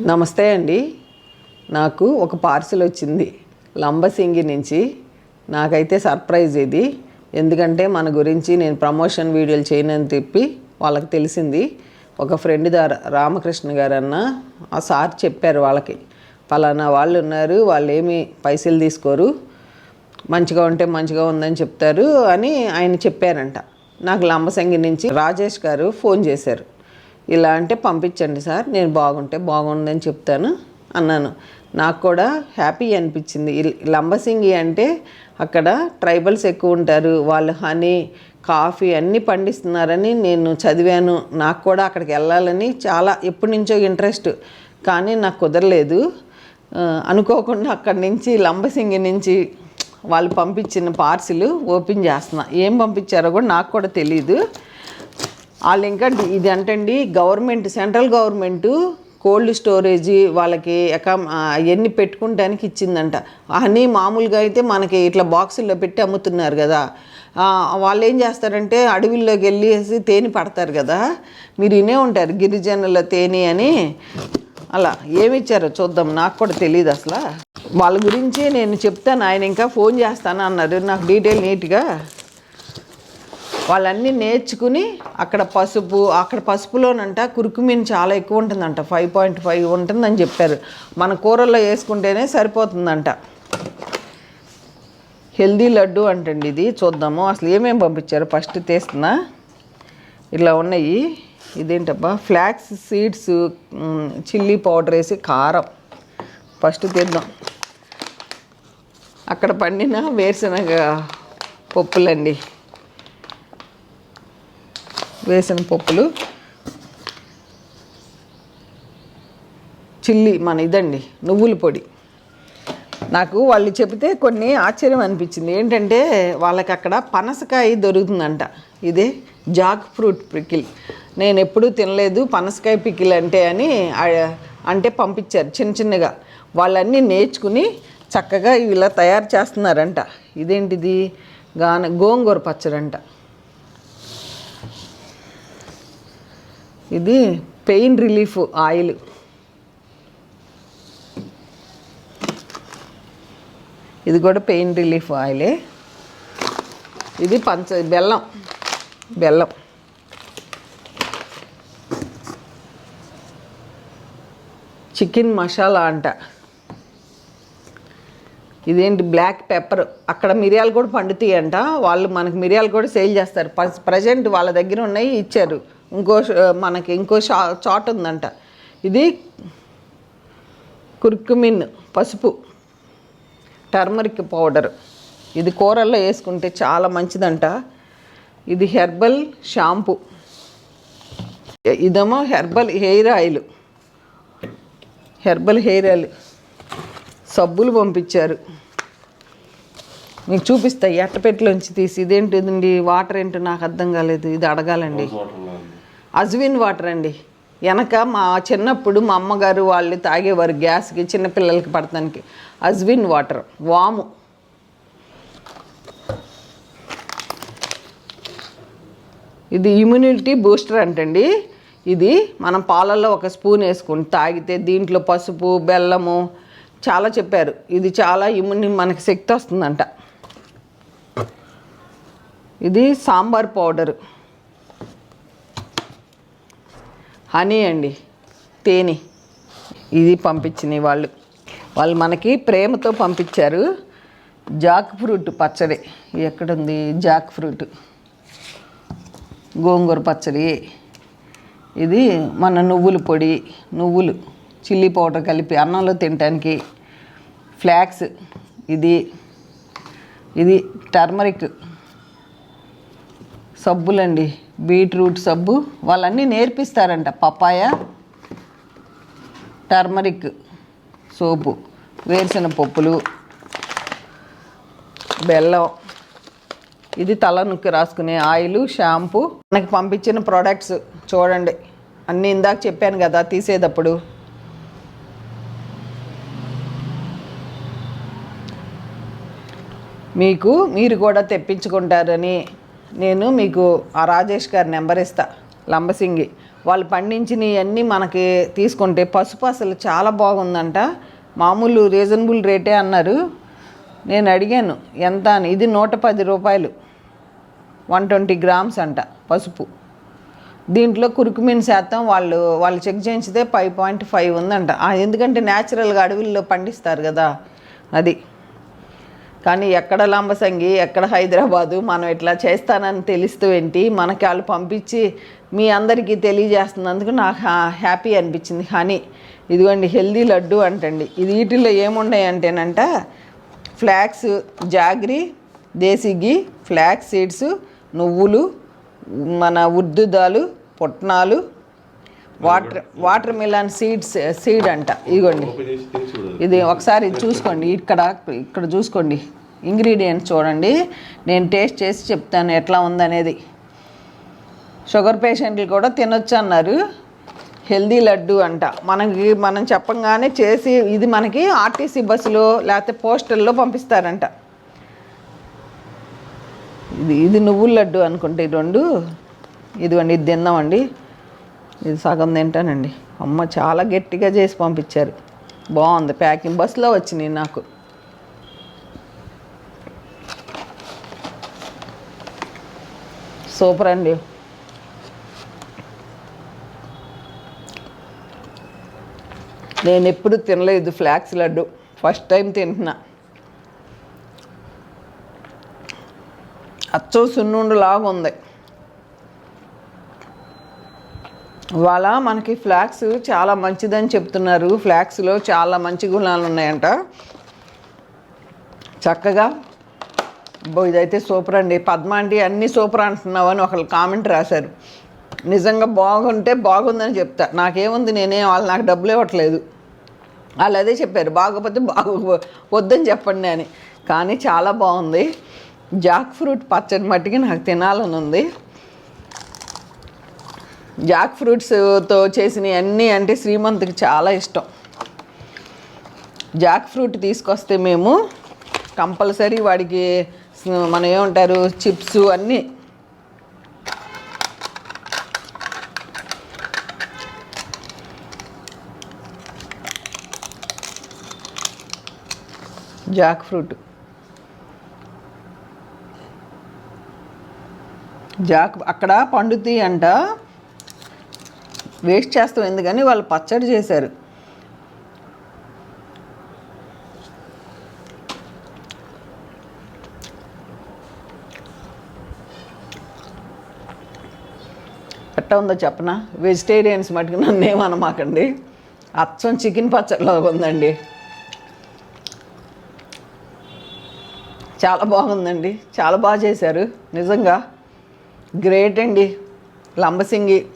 నమస్తే అండి. నాకు ఒక పార్సిల్ వచ్చింది. లంబసింగి నుంచి. నాకైతే సర్ప్రైజ్ ఇది. ఎందుకంటే మన గురించి నేను ప్రమోషన్ వీడియోలు చేయనని చెప్పి వాళ్ళకి తెలిసింది. ఒక ఫ్రెండ్ ద్వారా రామకృష్ణ గారు అన్న ఆ సార్ చెప్పారు వాళ్ళకి. ఫలానా వాళ్ళు ఉన్నారు వాళ్ళు ఏమి పైసలు తీసుకోరు. మంచిగా ఉంటే మంచిగా ఉందని చెప్తారు అని ఆయన చెప్పారంట. నాకు లంబసంగి నుంచి రాజేష్ గారు ఫోన్ చేశారు. ఇలా అంటే పంపించండి సార్ నేను బాగుంటే బాగుందని చెప్తాను అన్నాను. నాకు కూడా హ్యాపీ అనిపించింది. లంబసింగి అంటే అక్కడ ట్రైబల్స్ ఎక్కువ ఉంటారు వాళ్ళు హనీ కాఫీ అన్నీ పండిస్తున్నారని నేను చదివాను. నాకు కూడా అక్కడికి వెళ్ళాలని చాలా ఎప్పటి నుంచో ఇంట్రెస్ట్ కానీ నాకు కుదరలేదు. అనుకోకుండా అక్కడి నుంచి లంబసింగి నుంచి వాళ్ళు పంపించిన పార్సిల్ ఓపెన్ చేస్తున్నా. ఏం పంపించారో కూడా నాకు కూడా తెలియదు వాళ్ళు ఇంకా ఇది అంటండి government central government cold storage వాళ్ళకి ఎకా అవన్నీ పెట్టుకుంటానికి ఇచ్చిందంట. అని మామూలుగా అయితే మనకి ఇట్లా బాక్సుల్లో పెట్టి అమ్ముతున్నారు కదా. వాళ్ళు ఏం చేస్తారంటే అడవిల్లోకి వెళ్ళేసి తేనె పడతారు కదా. మీరు వినే ఉంటారు గిరిజనుల తేనె అని. అలా ఏమి ఇచ్చారో చూద్దాం నాకు కూడా తెలియదు అసలు. వాళ్ళ గురించి నేను చెప్తాను ఆయన ఇంకా ఫోన్ చేస్తాను అన్నారు. నాకు డీటెయిల్ నీట్గా వాళ్ళన్నీ నేర్చుకుని అక్కడ పసుపు అక్కడ పసుపులోనంట కురుకుమీన్ చాలా ఎక్కువ ఉంటుందంట. ఫైవ్ పాయింట్ ఫైవ్ ఉంటుందని చెప్పారు. మన కూరల్లో వేసుకుంటేనే సరిపోతుందంట. హెల్దీ లడ్డు అంటండి ఇది. చూద్దాము. అసలు ఏమేమి పంపించారు? ఫస్ట్ తీస్తున్నా. ఇలా ఉన్నాయి. ఇదేంటబ్బా? ఫ్లాక్స్ సీడ్స్ చిల్లీ పౌడర్ వేసి కారం. ఫస్ట్ తీద్దాం. అక్కడ పండిన వేరుశనగ పప్పులండి. వేసిన పప్పులు. చిల్లీ మన ఇదండి నువ్వుల పొడి. నాకు వాళ్ళు చెబితే కొన్ని ఆశ్చర్యం అనిపించింది. ఏంటంటే వాళ్ళకి అక్కడ పనసకాయ దొరుకుతుందంట. ఇదే జాక్ ఫ్రూట్ పికిల్. నేను ఎప్పుడూ తినలేదు పనసకాయ పికిల్ అంటే అని అంటే పంపించారు చిన్న చిన్నగా. వాళ్ళన్నీ నేర్చుకుని చక్కగా ఇలా తయారు చేస్తున్నారంట. ఇదేంటిది? గాన గోంగూర పచ్చడంట. ఇది పెయిన్ రిలీఫ్ ఆయిల్. ఇది కూడా పెయిన్ రిలీఫ్ ఆయిలే. ఇది పంచ బెల్లం బెల్లం. చికెన్ మసాలా అంట. ఇదేంటి బ్లాక్ పెప్పర్? అక్కడ మిరియాలు కూడా పండుతాయి అంట వాళ్ళు మనకి మిరియాలు కూడా సేల్ చేస్తారు. ప్రజెంట్ వాళ్ళ దగ్గర ఉన్నాయి ఇచ్చారు. ఇంకో మనకి ఇంకో షా చాట్ ఉందంట. ఇది కుర్కుమిన్ పసుపు టర్మరిక్ పౌడర్. ఇది కూరల్లో వేసుకుంటే చాలా మంచిదంట. ఇది హెర్బల్ షాంపూ. ఇదేమో herbal hair oil. Herbal hair oil. సబ్బులు పంపించారు. మీకు చూపిస్తాయి ఎట్టపెట్టలోంచి తీసి. ఇదేంటిదండి? వాటర్ ఏంటో నాకు అర్థం కాలేదు. ఇది అడగాలండి. అజ్విన్ వాటర్ అండి. వెనక మా చిన్నప్పుడు మా అమ్మగారు వాళ్ళు తాగేవారు గ్యాస్కి చిన్నపిల్లలకి పడటానికి అజ్విన్ వాటర్ వాము. ఇది ఇమ్యూనిటీ బూస్టర్ అంటండి. ఇది మనం పాలల్లో ఒక స్పూన్ వేసుకుని తాగితే దీంట్లో పసుపు బెల్లము చాలా చెప్పారు. ఇది చాలా ఇమ్యూని మనకి శక్తి వస్తుందంట. ఇది సాంబార్ పౌడరు. హనీ అండి తేనె. ఇది పంపించినాయి వాళ్ళు. వాళ్ళు మనకి ప్రేమతో పంపించారు. జాక్ ఫ్రూట్ పచ్చడి. ఎక్కడుంది జాక్ ఫ్రూట్? గోంగూర పచ్చడి. ఇది మన నువ్వుల పొడి నువ్వులు చిల్లీ పౌడర్ కలిపి అన్నంలో తినటానికి. ఫ్లాక్స్ ఇది. ఇది టర్మరిక్. సబ్బులండి. బీట్రూట్ సబ్బు. వాళ్ళన్నీ నేర్పిస్తారంట. పపాయ టర్మరిక్ సోపు వేరుశెన పప్పులు బెల్లం. ఇది తల నొక్కి రాసుకునే ఆయిల్ షాంపూ. మనకి పంపించిన ప్రోడక్ట్స్ చూడండి. అన్నీ ఇందాక చెప్పాను కదా తీసేటప్పుడు. మీకు మీరు కూడా తెప్పించుకుంటారని నేను మీకు ఆ రాజేష్ గారి నెంబర్ ఇస్తా లంబసింగి. వాళ్ళు పండించినవన్నీ మనకి తీసుకుంటే పసుపు అసలు చాలా బాగుందంట. మామూలు రీజనబుల్ రేటే అన్నారు. నేను అడిగాను ఎంత అని. ఇది నూట పది రూపాయలు. వన్ ట్వంటీ గ్రామ్స్ అంట పసుపు. దీంట్లో కురుకుమిన్ శాతం వాళ్ళు వాళ్ళు చెక్ చేయించితే ఫైవ్ పాయింట్ ఫైవ్ ఉందంట. ఎందుకంటే న్యాచురల్గా అడవుల్లో పండిస్తారు కదా అది. కానీ ఎక్కడ లంబసంగి ఎక్కడ హైదరాబాదు మనం ఇట్లా చేస్తానని తెలుస్తూ ఏంటి మనకి వాళ్ళు పంపించి మీ అందరికీ తెలియజేస్తున్నందుకు నాకు హ్యాపీ అనిపించింది. కానీ ఇదిగోండి హెల్దీ లడ్డు అంటండి. ఇది వీటిల్లో ఏమున్నాయి అంటేనంట flax jaggery desi ghee flax seeds నువ్వులు మన ఉర్దుదాలు పుట్నాలు water watermelon seeds seed అంట. ఇదిగోండి ఇది ఒకసారి చూసుకోండి. ఇక్కడ ఇక్కడ చూసుకోండి. ఇంగ్రీడియంట్స్ చూడండి. నేను టేస్ట్ చేసి చెప్తాను ఎట్లా ఉందనేది. షుగర్ పేషెంట్లు కూడా తినొచ్చు అన్నారు. హెల్దీ లడ్డు అంట. మనకి మనం చెప్పంగానే చేసి ఇది మనకి ఆర్టీసీ బస్సులో లేకపోతే పోస్టల్లో పంపిస్తారంట. ఇది ఇది నువ్వుల లడ్డు అనుకుంటే రెండు. ఇదిగోండి ఇది తిందామండి ఇది సగం తింటానండి. అమ్మ చాలా గట్టిగా చేసి పంపించారు. బాగుంది. ప్యాకింగ్ బస్సులో వచ్చినాయి నాకు. సూపర్ అండి. నేను ఎప్పుడు తినలేదు ఫ్లాక్స్ లడ్డు. ఫస్ట్ టైం తింటున్నా. అచ్చో సున్నుండు లాగా ఉంది ఇవాళ మనకి ఫ్లాక్స్ చాలా మంచిదని చెప్తున్నారు. ఫ్లాక్స్లో చాలా మంచి గుణాలు ఉన్నాయంట. చక్కగా ఇదైతే సూపర్ అండి. పద్మ అంటే అన్నీ సూపర్ అంటున్నావు అని ఒకళ్ళు కామెంట్ రాశారు. నిజంగా బాగుంటే బాగుందని చెప్తా. నాకేముంది నేనే వాళ్ళు నాకు డబ్బులు ఇవ్వట్లేదు. వాళ్ళు అదే చెప్పారు. బాగోపోతే బాగు వద్దని చెప్పండి అని. కానీ చాలా బాగుంది. జాక్ ఫ్రూట్ పచ్చడి మట్టికి నాకు తినాలని ఉంది. జాక్ ఫ్రూట్స్తో చేసినవి అన్నీ అంటే శ్రీమంత్కి చాలా ఇష్టం. జాక్ ఫ్రూట్ తీసుకొస్తే మేము కంపల్సరీ వాడికి మనం ఏమంటారు చిప్స్ అన్నీ జాక్ ఫ్రూట్. జాక్ అక్కడ పండుతాయి అంట. వేస్ట్ చేస్తాం ఎందుకని వాళ్ళు పచ్చడి చేశారు. ఎట్ట ఉందో చెప్పనా? వెజిటేరియన్స్ మటుకు నన్ను ఏమనమాకండి. అచ్చం చికెన్ పచ్చడిలో ఉందండి. చాలా బాగుందండి. చాలా బాగా చేశారు. నిజంగా. గ్రేట్ అండి. లంబసింగి.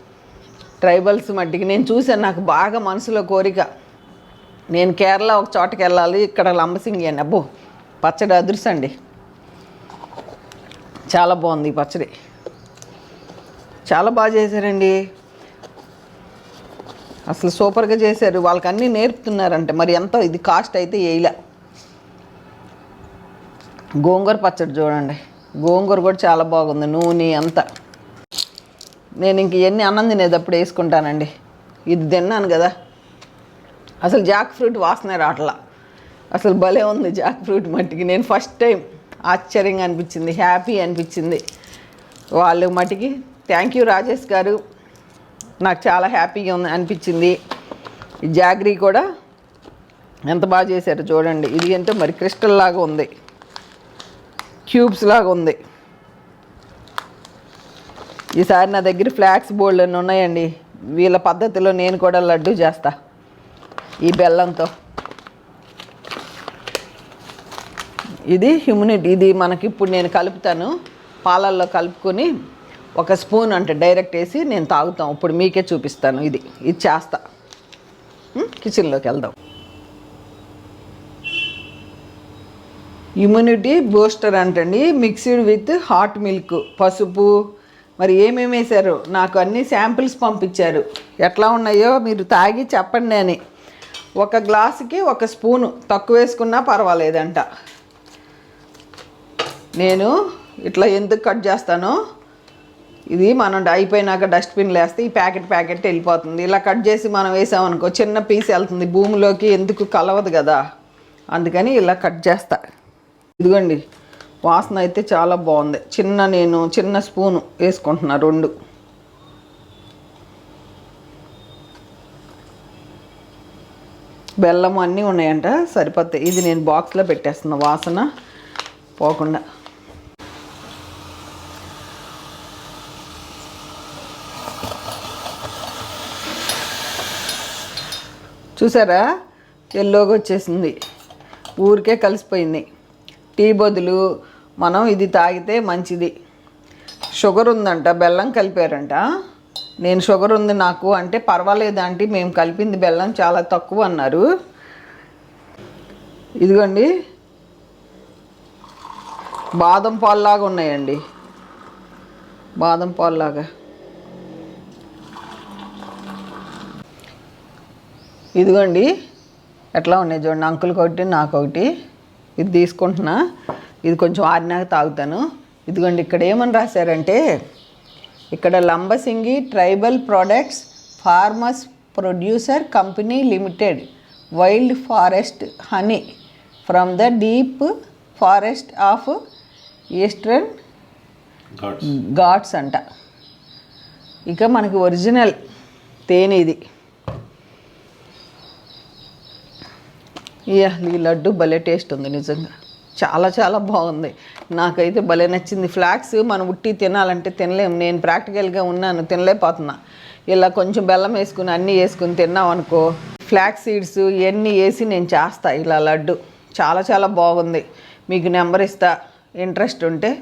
ట్రైబల్స్ మట్టికి. నేను చూశాను నాకు బాగా మనసులో కోరిక. నేను కేరళ ఒక చోటకి వెళ్ళాలి ఇక్కడ లంబసింగి అని. అబ్బో పచ్చడి అదృశండి చాలా బాగుంది ఈ పచ్చడి. చాలా బాగా చేశారండి. అసలు సూపర్గా చేశారు. వాళ్ళకి అన్నీ నేర్పుతున్నారంటే. మరి ఎంతో ఇది కాస్ట్ అయితే వేయలే. గోంగూర పచ్చడి చూడండి. గోంగూర కూడా చాలా బాగుంది. నూనె అంతా. నేను ఇంక ఎన్ని అన్నం తినేటప్పుడు వేసుకుంటానండి. ఇది తిన్నాను కదా. అసలు జాక్ ఫ్రూట్ వాసనే రావట్లా అసలు భలే ఉంది జాక్ ఫ్రూట్ మట్టికి. నేను ఫస్ట్ టైం ఆశ్చర్యంగా అనిపించింది హ్యాపీ అనిపించింది. వాళ్ళు మటుకి థ్యాంక్ యూ రాజేష్ గారు. నాకు చాలా హ్యాపీగా ఉంది అనిపించింది. ఈ జాగ్రీ కూడా ఎంత బాగా చేశారు చూడండి. ఇది ఏంటో మరి క్రిస్టల్ లాగా ఉంది. క్యూబ్స్ లాగా ఉంది. ఈసారి నా దగ్గర ఫ్లాక్స్ బోర్డులు ఉన్నాయండి. వీళ్ళ పద్ధతిలో నేను కూడా లడ్డు చేస్తా. ఈ బెల్లంతో. ఇది హ్యూమినిటీ ఇది మనకి ఇప్పుడు నేను కలుపుతాను. పాలల్లో కలుపుకొని ఒక స్పూన్ అంటే డైరెక్ట్ వేసి నేను తాగుతాం. ఇప్పుడు మీకే చూపిస్తాను ఇది. ఇది చేస్తా. కిచెన్లోకి వెళ్దాం. ఇమ్యూనిటీ బూస్టర్ అంటండి. మిక్స్డ్ విత్ హాట్ మిల్క్ పసుపు మరి ఏమేమి వేశారు? నాకు అన్ని శాంపిల్స్ పంపించారు. ఎట్లా ఉన్నాయో మీరు తాగి చెప్పండి అని. ఒక గ్లాసుకి ఒక స్పూను. తక్కువ వేసుకున్నా పర్వాలేదంట. నేను ఇట్లా ఎందుకు కట్ చేస్తానో? ఇది మనం అయిపోయినాక డస్ట్బిన్ వేస్తే ఈ ప్యాకెట్ ప్యాకెట్ వెళ్ళిపోతుంది. ఇలా కట్ చేసి మనం వేసామనుకో చిన్న పీస్ వెళ్తుంది. భూమిలోకి ఎందుకు కలవదు కదా? అందుకని ఇలా కట్ చేస్తా. ఇదిగోండి. వాసన అయితే చాలా బాగుంది. చిన్న నేను చిన్న స్పూను వేసుకుంటున్నా రెండు. బెల్లం అన్నీ ఉన్నాయంట సరిపోతాయి. ఇది నేను బాక్స్లో పెట్టేస్తున్నా వాసన పోకుండా. చూసారా? ఎల్లోగా వచ్చేసింది ఊరికే కలిసిపోయింది. టీ బదులు మనం ఇది తాగితే మంచిది. షుగర్ ఉందంట బెల్లం కలిపారంట. నేను షుగర్ ఉంది నాకు అంటే పర్వాలేదు అంటే మేము కలిపింది బెల్లం చాలా తక్కువ అన్నారు. ఇదిగోండి. బాదం పాల్లాగా ఉన్నాయండి. బాదం పాల్లాగా. ఇదిగోండి. ఎట్లా ఉన్నాయి చూడండి అంకుల్ ఒకటి నాకు ఒకటి. ఇది తీసుకుంటున్నా. ఇది కొంచెం ఆరినాక తాగుతాను. ఇదిగోండి ఇక్కడ ఏమని రాశారంటే ఇక్కడ Lambasingi tribal products farmers producer company limited wild forest honey from the deep forest of eastern ghats అంట. ఇక మనకి ఒరిజినల్ తేనె ఇది. ఇయ్య, ఈ లడ్డు భలే టేస్ట్ ఉంది నిజంగా. చాలా చాలా బాగుంది. నాకైతే భలే నచ్చింది. ఫ్లాక్స్ మనం ఉట్టి తినాలంటే తినలేం. నేను ప్రాక్టికల్గా ఉన్నాను. తినలేకపోతున్నా. ఇలా కొంచెం బెల్లం వేసుకుని అన్నీ వేసుకుని తిన్నాం అనుకో ఫ్లాక్స్ సీడ్స్ ఇవన్నీ వేసి నేను చేస్తా ఇలా లడ్డు. చాలా చాలా బాగుంది. మీకు నెంబర్ ఇస్తా. ఇంట్రెస్ట్ ఉంటే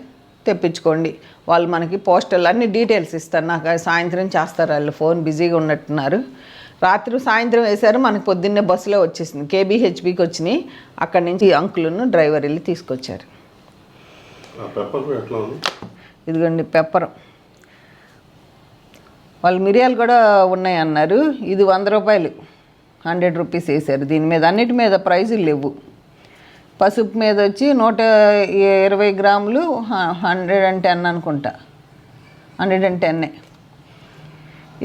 తెప్పించుకోండి. వాళ్ళు మనకి పోస్టల్ అన్ని డీటెయిల్స్ ఇస్తారు. నాకు సాయంత్రం చేస్తారు. వాళ్ళు ఫోన్ బిజీగా ఉన్నట్టున్నారు. రాత్రి సాయంత్రం వేశారు మనకి పొద్దున్నే బస్సులో వచ్చేసింది. కేబీహెచ్బికి వచ్చినాయి. అక్కడి నుంచి అంకులను డ్రైవర్ వెళ్ళి తీసుకొచ్చారు. ఇదిగోండి పెప్పర్. వాళ్ళు మిరియాలు కూడా ఉన్నాయి అన్నారు. ఇది వంద రూపాయలు. హండ్రెడ్ రూపీస్ వేశారు. దీని మీద అన్నిటి మీద ప్రైజులు లేవు. పసుపు మీద వచ్చి నూట ఇరవై గ్రాములు హండ్రెడ్ అండ్ టెన్ అనుకుంటా. హండ్రెడ్ అండ్ టెన్నే.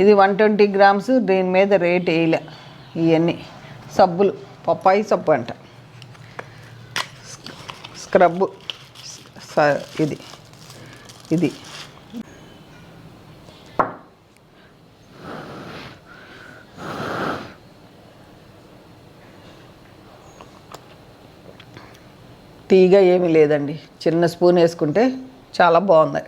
ఇది వన్ ట్వంటీ గ్రామ్స్ దీని మీద రేట్ వేయలే. ఇవన్నీ సబ్బులు. పప్పాయి సబ్బు అంట. స్క్రబ్ ఇది. ఇది. తీగ ఏమీ లేదండి. చిన్న స్పూన్ వేసుకుంటే చాలా బాగుంది.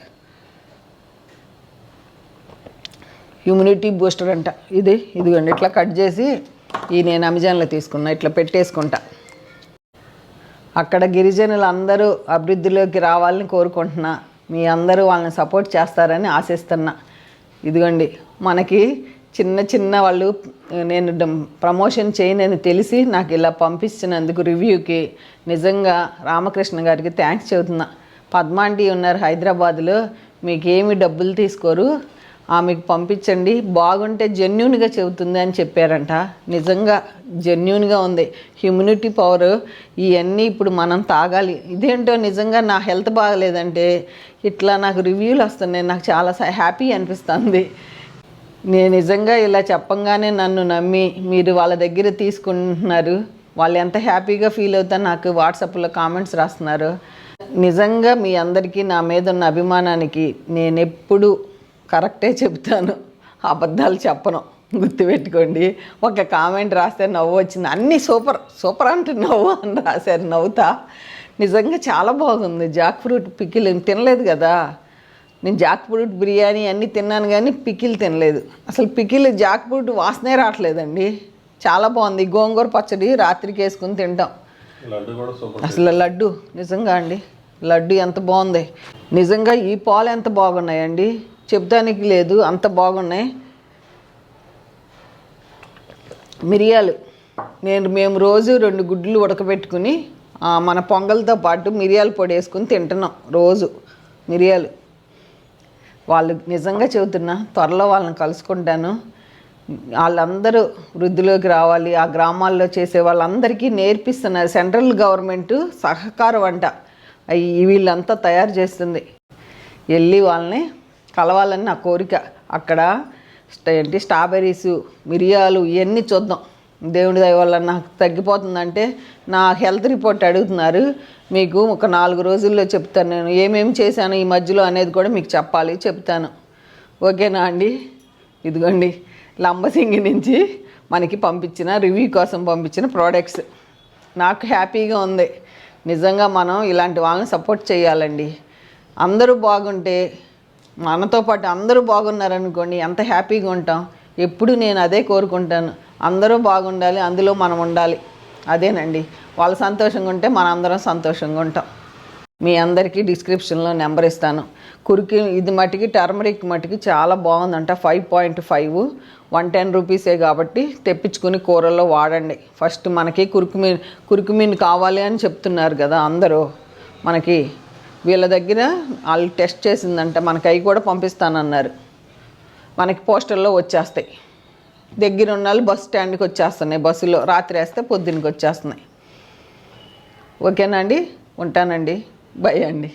ఇమ్యూనిటీ బూస్టర్ అంట. ఇది ఇదిగోండి ఇట్లా కట్ చేసి ఈ నేను అమెజాన్లో తీసుకున్నా ఇట్లా పెట్టేసుకుంటా. అక్కడ గిరిజనులు అందరూ అభివృద్ధిలోకి రావాలని కోరుకుంటున్నా. మీ అందరూ వాళ్ళని సపోర్ట్ చేస్తారని ఆశిస్తున్నా. ఇదిగోండి మనకి చిన్న చిన్న వాళ్ళు నేను ప్రమోషన్ చేయనని తెలిసి నాకు ఇలా పంపించినందుకు రివ్యూకి నిజంగా రామకృష్ణ గారికి థ్యాంక్స్ చెబుతున్నా. పద్మాంటి ఉన్నారు హైదరాబాద్లో మీకేమి డబ్బులు తీసుకోరు ఆమెకు పంపించండి. బాగుంటే జెన్యున్గా చెబుతుంది అని చెప్పారంట. నిజంగా జెన్యున్గా ఉంది. హ్యూమినిటీ పవర్ ఇవన్నీ ఇప్పుడు మనం తాగాలి. ఇదేంటో నిజంగా నా హెల్త్ బాగలేదంటే ఇట్లా నాకు రివ్యూలు వస్తున్నాయి. నాకు చాలా హ్యాపీ అనిపిస్తుంది. నేను నిజంగా ఇలా చెప్పంగానే నన్ను నమ్మి మీరు వాళ్ళ దగ్గర తీసుకుంటున్నారు. వాళ్ళు ఎంత హ్యాపీగా ఫీల్ అవుతారు నాకు వాట్సాప్లో కామెంట్స్ రాస్తున్నారు. నిజంగా మీ అందరికీ నా మీద ఉన్న అభిమానానికి నేను ఎప్పుడూ కరెక్టే చెప్తాను అబద్ధాలు చెప్పను. గుర్తుపెట్టుకోండి. ఒక కామెంట్ రాస్తే నవ్వు వచ్చింది. అన్నీ సూపర్ సూపర్ అంటే నవ్వు అని రాశారు. నవ్వుతా. నిజంగా చాలా బాగుంది. జాక్ ఫ్రూట్ పికిల్ తినలేదు కదా. నేను జాక్ ఫ్రూట్ బిర్యానీ అన్నీ తిన్నాను కానీ పికిల్ తినలేదు. అసలు పికిల్ జాక్ ఫ్రూట్ వాసనే రావట్లేదండి. చాలా బాగుంది. గోంగూర పచ్చడి రాత్రికి వేసుకుని తింటాం. అసలు లడ్డు. నిజంగా అండి. లడ్డు ఎంత బాగుంది. నిజంగా ఈ పాలు ఎంత బాగున్నాయండి. చెప్తానికి లేదు అంత బాగున్నాయి. మిరియాలు. నేను మేము రోజు రెండు గుడ్లు ఉడకబెట్టుకుని మన పొంగల్తో పాటు మిరియాల పొడి వేసుకుని తింటున్నాం రోజు మిరియాలు. వాళ్ళు నిజంగా చెబుతున్నా త్వరలో వాళ్ళని కలుసుకుంటాను. వాళ్ళందరూ వృద్ధిలోకి రావాలి ఆ గ్రామాల్లో చేసే వాళ్ళందరికీ నేర్పిస్తున్నారు సెంట్రల్ గవర్నమెంట్ సహకారం అంట అవి వీళ్ళంతా తయారు చేస్తుంది. వెళ్ళి వాళ్ళని కలవాలని నా కోరిక. అక్కడ ఏంటి స్ట్రాబెర్రీస్ మిరియాలు ఇవన్నీ చూద్దాం. దేవుడి దయ వల్ల నాకు తగ్గిపోతుందంటే నా హెల్త్ రిపోర్ట్ అడుగుతున్నారు. మీకు ఒక నాలుగు రోజుల్లో చెప్తాను నేను. ఏమేమి చేశాను ఈ మధ్యలో అనేది కూడా మీకు చెప్పాలి చెప్తాను. ఓకేనా అండి? ఇదిగోండి లంబసింగి నుంచి మనకి పంపించిన రివ్యూ కోసం పంపించిన ప్రోడక్ట్స్ నాకు హ్యాపీగా ఉంది. నిజంగా మనం ఇలాంటి వాళ్ళని సపోర్ట్ చేయాలండి. అందరూ బాగుంటే మనతో పాటు అందరూ బాగున్నారనుకోండి ఎంత హ్యాపీగా ఉంటాం. ఎప్పుడు నేను అదే కోరుకుంటాను. అందరూ బాగుండాలి అందులో మనం ఉండాలి. అదేనండి. వాళ్ళు సంతోషంగా ఉంటే మన అందరం సంతోషంగా ఉంటాం. మీ అందరికీ డిస్క్రిప్షన్లో నెంబర్ ఇస్తాను. కురికి ఇది మటుకి టర్మరిక్ మటుకి చాలా బాగుందంట. Five point five one ten రూపీసే కాబట్టి తెప్పించుకుని కూరల్లో వాడండి. ఫస్ట్ మనకి కురుకుమీన్ కురుకుమీన్ కావాలి అని చెప్తున్నారు కదా అందరూ. మనకి వీళ్ళ దగ్గర వాళ్ళు టెస్ట్ చేసిందంట మనకి అవి కూడా పంపిస్తానన్నారు. మనకి పోస్టర్లో వచ్చేస్తాయి. దగ్గర ఉన్న వాళ్ళు బస్ స్టాండ్కి వచ్చేస్తున్నాయి బస్సులో రాత్రి వేస్తే పొద్దున్నకి వచ్చేస్తున్నాయి. ఓకేనా అండి? ఉంటానండి. బై అండి.